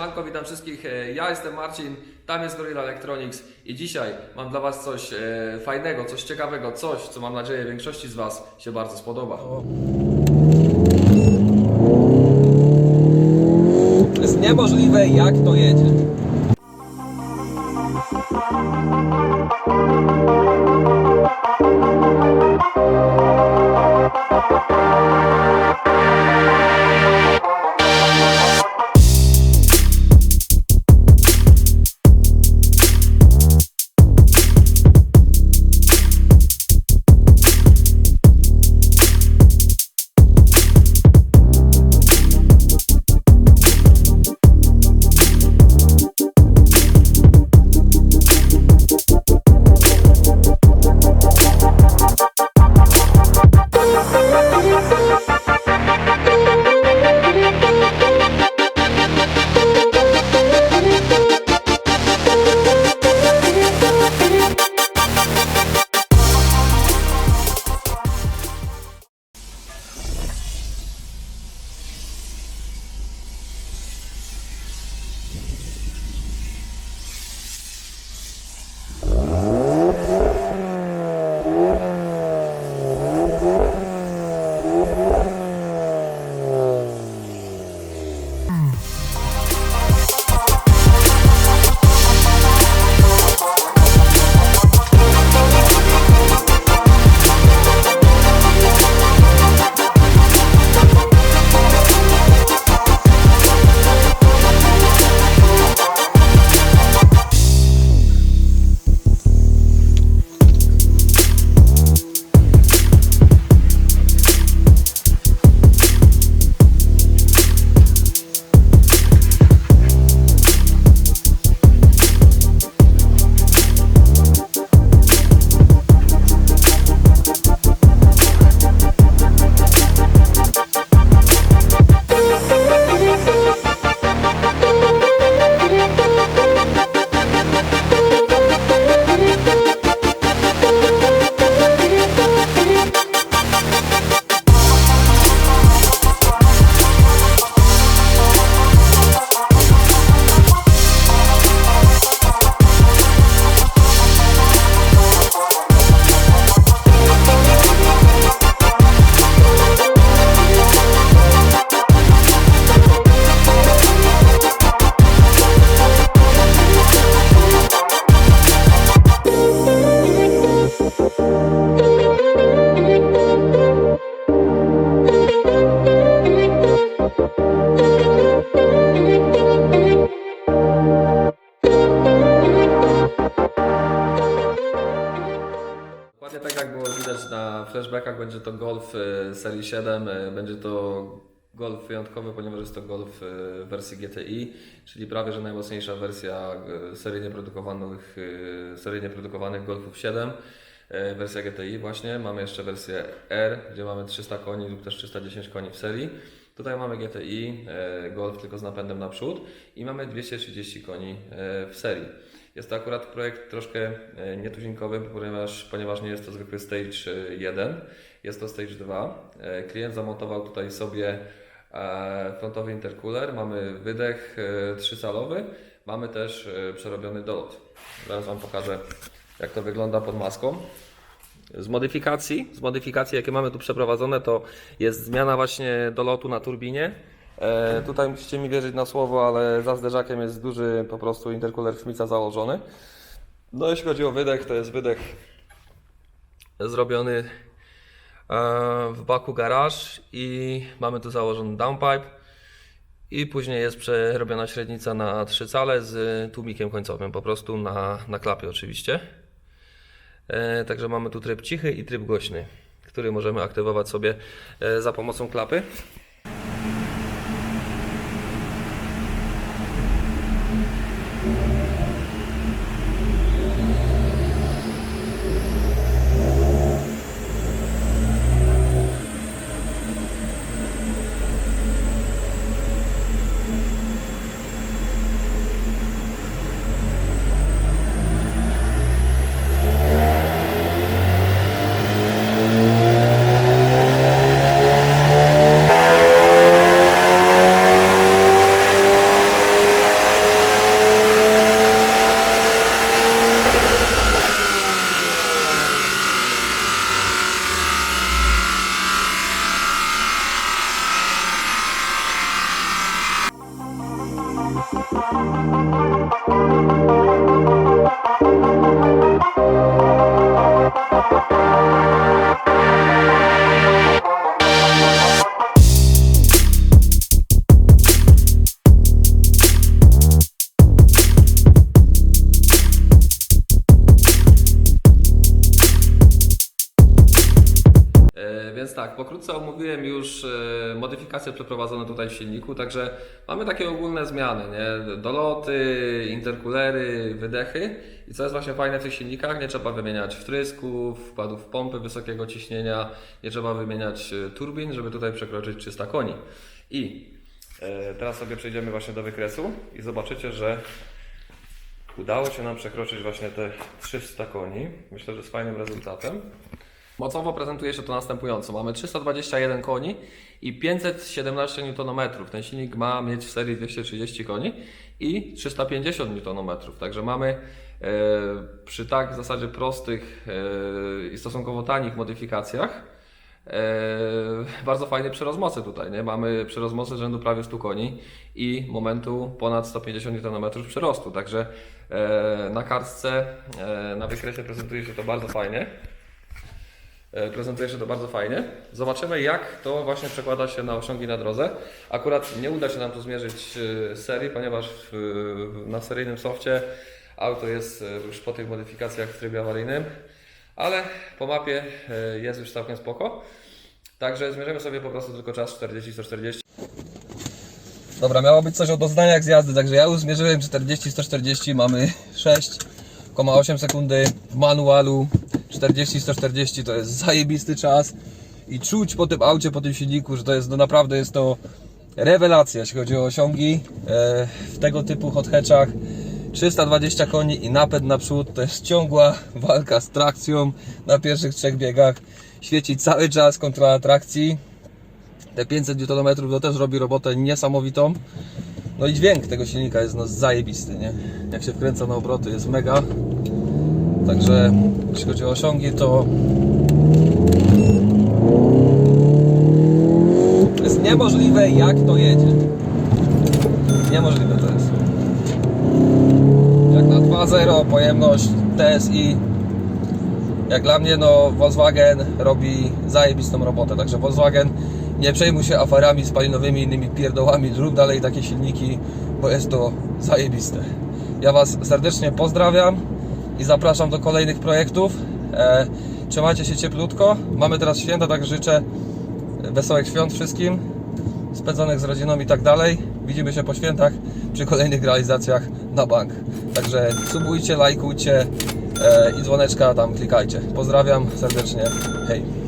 Siemanko, witam wszystkich. E, Ja jestem Marcin, tam jest Gorilla Electronics i dzisiaj mam dla Was coś e, fajnego, coś ciekawego, coś, co mam nadzieję większości z Was się bardzo spodoba. To jest niemożliwe, jak to jedzie. Flashbackach, będzie to Golf e, serii 7, e, będzie to Golf wyjątkowy, ponieważ jest to Golf w wersji GTI, czyli prawie że najmocniejsza wersja seryjnie produkowanych, seryjnie produkowanych Golfów 7. e, Wersja GTI właśnie, mamy jeszcze wersję R, gdzie mamy 300 koni lub też 310 koni w serii. Tutaj mamy GTI, Golf tylko z napędem naprzód i mamy 230 koni w serii. Jest to akurat projekt troszkę e, nietuzinkowy, ponieważ, ponieważ nie jest to zwykły stage e, 1, jest to stage 2. E, Klient zamontował tutaj sobie e, frontowy intercooler, mamy wydech e, trzycalowy, mamy też e, przerobiony dolot. Zaraz Wam pokażę jak to wygląda pod maską. Z modyfikacji, z modyfikacji jakie mamy tu przeprowadzone to jest zmiana właśnie dolotu na turbinie. E, tutaj musicie mi wierzyć na słowo, ale za zderzakiem jest duży po prostu intercooler Schmitza założony. No jeśli chodzi o wydech, to jest wydech zrobiony e, w baku garaż i mamy tu założony downpipe i później jest przerobiona średnica na trzy cale z tłumikiem końcowym, po prostu na, na klapie oczywiście. E, Także mamy tu tryb cichy i tryb głośny, który możemy aktywować sobie e, za pomocą klapy. Więc tak, pokrótce omówiłem już e, modyfikacje przeprowadzone tutaj w silniku, także mamy takie ogólne zmiany, nie? Doloty, interkulery, wydechy i co jest właśnie fajne w tych silnikach, nie trzeba wymieniać wtrysków, wkładów pompy wysokiego ciśnienia, nie trzeba wymieniać e, turbin, żeby tutaj przekroczyć 300 koni. I e, teraz sobie przejdziemy właśnie do wykresu i zobaczycie, że udało się nam przekroczyć właśnie te 300 koni. Myślę, że z fajnym rezultatem. Mocowo prezentuje się to następująco. Mamy 321 koni i 517 Nm. Ten silnik ma mieć w serii 230 koni i 350 Nm. Także mamy e, przy tak w zasadzie prostych e, i stosunkowo tanich modyfikacjach e, bardzo fajny przyrost mocy tutaj. Nie? Mamy przyrost mocy rzędu prawie 100 koni i momentu ponad 150 Nm przyrostu. Także na kartce, na wykresie prezentuje się to bardzo fajnie. E, Prezentuje się to bardzo fajnie. Zobaczymy, jak to właśnie przekłada się na osiągi na drodze. Akurat nie uda się nam tu zmierzyć e, serii, ponieważ na seryjnym softie auto jest e, już po tych modyfikacjach w trybie awaryjnym, ale po mapie jest już całkiem spoko. Także zmierzymy sobie po prostu tylko czas 40-140. Dobra, miało być coś o doznaniach z jazdy, także ja już zmierzyłem 40-140, mamy 6,8 sekundy w manualu, 40-140 to jest zajebisty czas i czuć po tym aucie, po tym silniku, że to jest, no naprawdę jest to rewelacja, jeśli chodzi o osiągi e, w tego typu hot hatchach. 320 koni i napęd naprzód to jest ciągła walka z trakcją na pierwszych trzech biegach. Świeci cały czas kontrola trakcji. Te 500 Nm to też robi robotę niesamowitą. No i dźwięk tego silnika jest no zajebisty, nie? Jak się wkręca na obroty jest mega. Także jeśli chodzi o osiągi to jest niemożliwe jak to jedzie. Niemożliwe to jest. Jak na 2.0 pojemność TSI jak dla mnie, no Volkswagen robi zajebistą robotę. Także Volkswagen nie przejmuj się aferami spalinowymi, innymi pierdołami, zrób dalej takie silniki, bo jest to zajebiste. Ja Was serdecznie pozdrawiam i zapraszam do kolejnych projektów. E, trzymajcie się cieplutko. Mamy teraz święta, tak życzę wesołych świąt wszystkim, spędzonych z rodziną i tak dalej. Widzimy się po świętach przy kolejnych realizacjach na bank. Także subujcie, lajkujcie e, i dzwoneczka tam klikajcie. Pozdrawiam serdecznie. Hej.